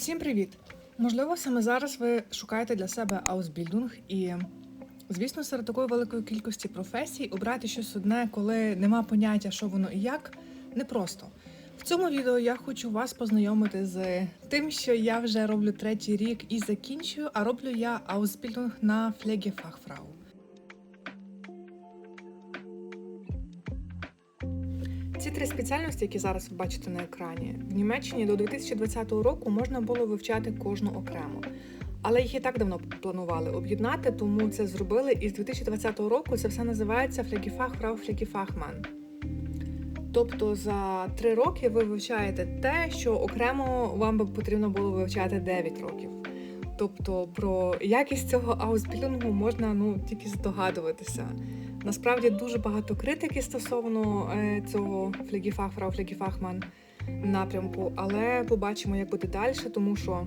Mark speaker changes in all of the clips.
Speaker 1: Всім привіт! Можливо, саме зараз ви шукаєте для себе аусбільдинг і, звісно, серед такої великої кількості професій обрати щось одне, коли нема поняття, що воно і як, непросто. В цьому відео я хочу вас познайомити з тим, що я вже роблю третій рік і закінчую, а роблю я аусбільдинг на Pflegefachfrau. Ці три спеціальності, які зараз ви бачите на екрані, в Німеччині до 2020 року можна було вивчати кожну окремо. Але їх і так давно планували об'єднати, тому це зробили. І з 2020 року це все називається Флегіфахфрау Флегіфахман. Тобто за три роки ви вивчаєте те, що окремо вам би потрібно було вивчати 9 років. Тобто про якість цього аусбілінгу можна ну тільки здогадуватися. Насправді дуже багато критики стосовно е, цього флегіфахфрау, флегіфахман напрямку, але побачимо, як буде далі, тому що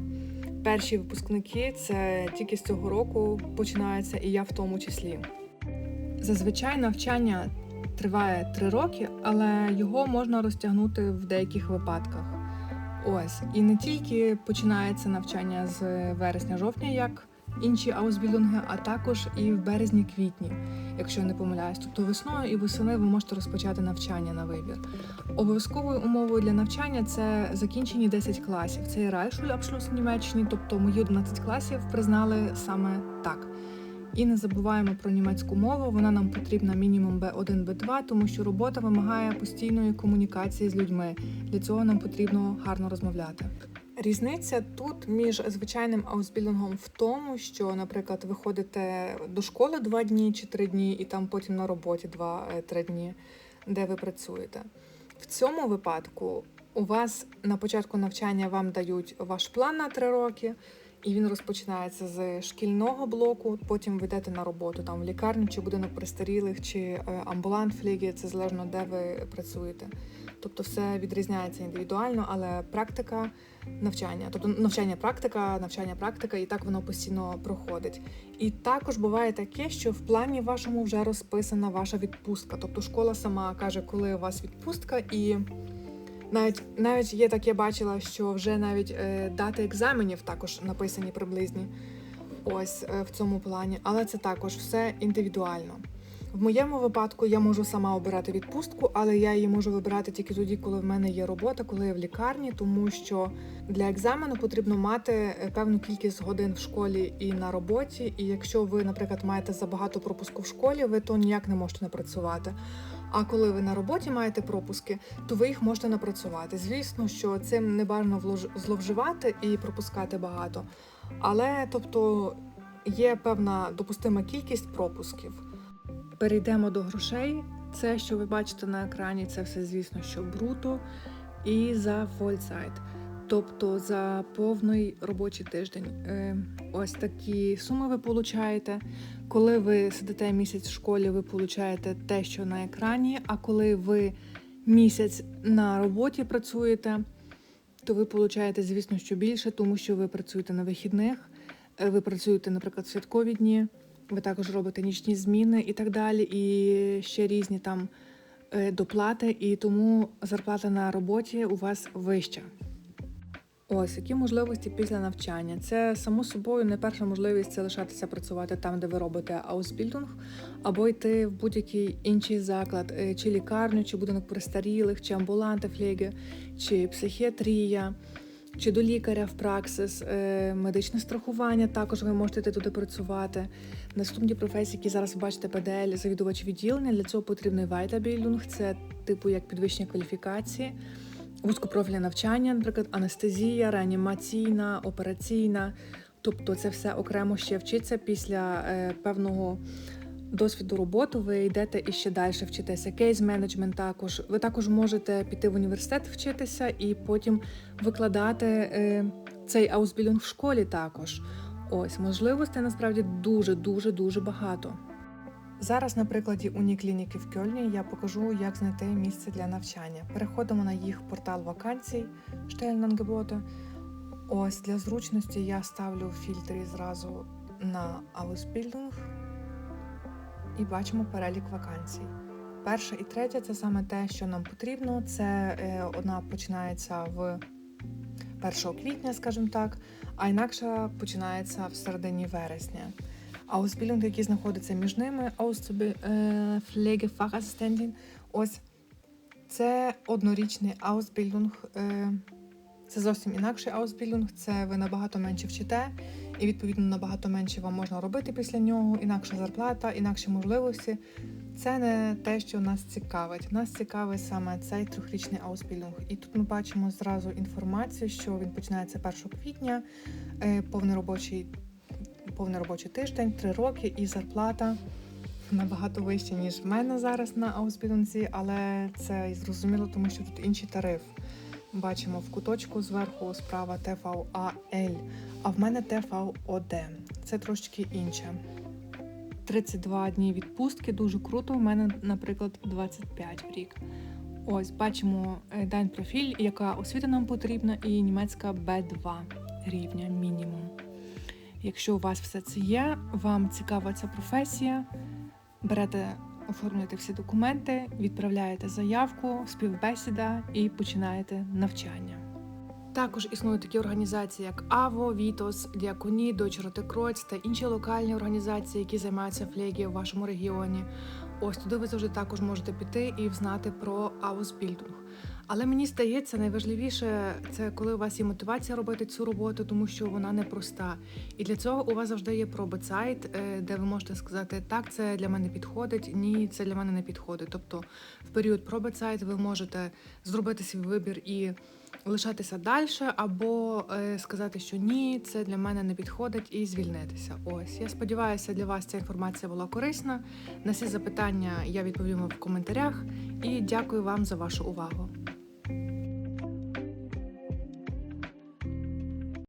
Speaker 1: перші випускники це тільки з цього року починаються, і я в тому числі. Зазвичай навчання триває три роки, але його можна розтягнути в деяких випадках. Ось і не тільки починається навчання з вересня-жовтня, як інші аусбілдинги, а також і в березні-квітні, якщо я не помиляюсь. Тобто весною і восени ви можете розпочати навчання на вибір. Обов'язковою умовою для навчання це закінчені 10 класів. Це є Райшуль-Абшлюс в Німеччині, тобто мої 11 класів признали саме так. І не забуваємо про німецьку мову. Вона нам потрібна мінімум B1, B2, тому що робота вимагає постійної комунікації з людьми. Для цього нам потрібно гарно розмовляти. Різниця тут між звичайним аусбілінгом в тому, що, наприклад, ви ходите до школи два дні чи три дні, і там потім на роботі два-три дні, де ви працюєте. В цьому випадку у вас на початку навчання вам дають ваш план на три роки. І він розпочинається з шкільного блоку. Потім ви йдете на роботу там в лікарню, чи будинок престарілих, чи е, амбулант флігі, це залежно де ви працюєте. Тобто все відрізняється індивідуально, але практика навчання, тобто навчання, практика, навчання, практика, і так воно постійно проходить. І також буває таке, що в плані вашому вже розписана ваша відпустка. Тобто школа сама каже, коли у вас відпустка, і навіть навіть є таке бачила, що вже навіть е, дати екзаменів також написані приблизні. Ось е, в цьому плані, але це також все індивідуально. В моєму випадку я можу сама обирати відпустку, але я її можу вибирати тільки тоді, коли в мене є робота, коли я в лікарні, тому що для екзамену потрібно мати е, певну кількість годин в школі і на роботі. І якщо ви, наприклад, маєте забагато пропуску в школі, ви то ніяк не можете напрацювати. А коли ви на роботі маєте пропуски, то ви їх можете напрацювати. Звісно, що цим не бажано зловживати і пропускати багато. Але тобто є певна допустима кількість пропусків. Перейдемо до грошей. Це, що ви бачите на екрані, це все, звісно, що бруто і за фольцайт. Тобто за повний робочий тиждень. Е, ось такі суми ви получаєте. Коли ви сидите місяць в школі, ви получаєте те, що на екрані. А коли ви місяць на роботі працюєте, то ви получаєте, звісно, що більше, тому що ви працюєте на вихідних, е, ви працюєте, наприклад, в святкові дні, ви також робите нічні зміни і так далі, і ще різні там е, доплати, і тому зарплата на роботі у вас вища. Ось які можливості після навчання. Це само собою не перша можливість це лишатися працювати там, де ви робите аусбільдинг, або йти в будь-який інший заклад, е, чи лікарню, чи будинок престарілих, чи амбуланти фліги, чи психіатрія, чи до лікаря в праксис, е, медичне страхування. Також ви можете йти туди працювати. Наступні професії, які зараз бачите, ПДЛ, завідувач відділення. Для цього потрібний вайтабілінг, це типу як підвищення кваліфікації вузькопрофільне навчання, наприклад, анестезія, реанімаційна, операційна. Тобто це все окремо ще вчиться після е, певного досвіду роботи. Ви йдете і ще далі вчитеся. Кейс-менеджмент також. Ви також можете піти в університет вчитися і потім викладати е, цей аусбілінг в школі також. Ось можливостей насправді дуже дуже дуже багато. Зараз, на прикладі Уніклініки в Кьольні, я покажу, як знайти місце для навчання. Переходимо на їх портал вакансій Stellenangebote. Ось для зручності я ставлю в фільтрі зразу на Ausbildung і бачимо перелік вакансій. Перша і третя це саме те, що нам потрібно. Це е, одна починається в 1 квітня, скажімо так, а інакша починається в середині вересня. Аусбілінг, який знаходиться між ними, Pflegefachassistentin, ось це однорічний аусбілінг. Це зовсім інакший аусбілінг, це ви набагато менше вчите, і відповідно набагато менше вам можна робити після нього, інакша зарплата, інакші можливості. Це не те, що нас цікавить. Нас цікавить саме цей трьохрічний аусбілінг. І тут ми бачимо зразу інформацію, що він починається 1 квітня, е, повний робочий, повний робочий тиждень, 3 роки, і зарплата набагато вища, ніж в мене зараз на аусбілінзі, але це зрозуміло, тому що тут інший тариф. Бачимо в куточку зверху справа ТВАЛ, а в мене ТВОД. Це трошки інше. 32 дні відпустки, дуже круто. У мене, наприклад, 25 в рік. Ось бачимо е, день профіль, яка освіта нам потрібна, і німецька B2 рівня мінімум. Якщо у вас все це є, вам цікава ця професія, берете, оформлюєте всі документи, відправляєте заявку, співбесіда і починаєте навчання. Також існують такі організації, як АВО, Вітос, Діаконі, Kreuz та інші локальні організації, які займаються флегі у вашому регіоні. Ось туди ви завжди також можете піти і взнати про Ausbildung. Але мені здається, найважливіше це коли у вас є мотивація робити цю роботу, тому що вона непроста. І для цього у вас завжди є пробацайт, е, де ви можете сказати, так, це для мене підходить, ні, це для мене не підходить. Тобто в період пробацайт ви можете зробити свій вибір і лишатися далі, або е, сказати, що ні, це для мене не підходить, і звільнитися. Ось я сподіваюся, для вас ця інформація була корисна. На всі запитання я відповім в коментарях і дякую вам за вашу увагу.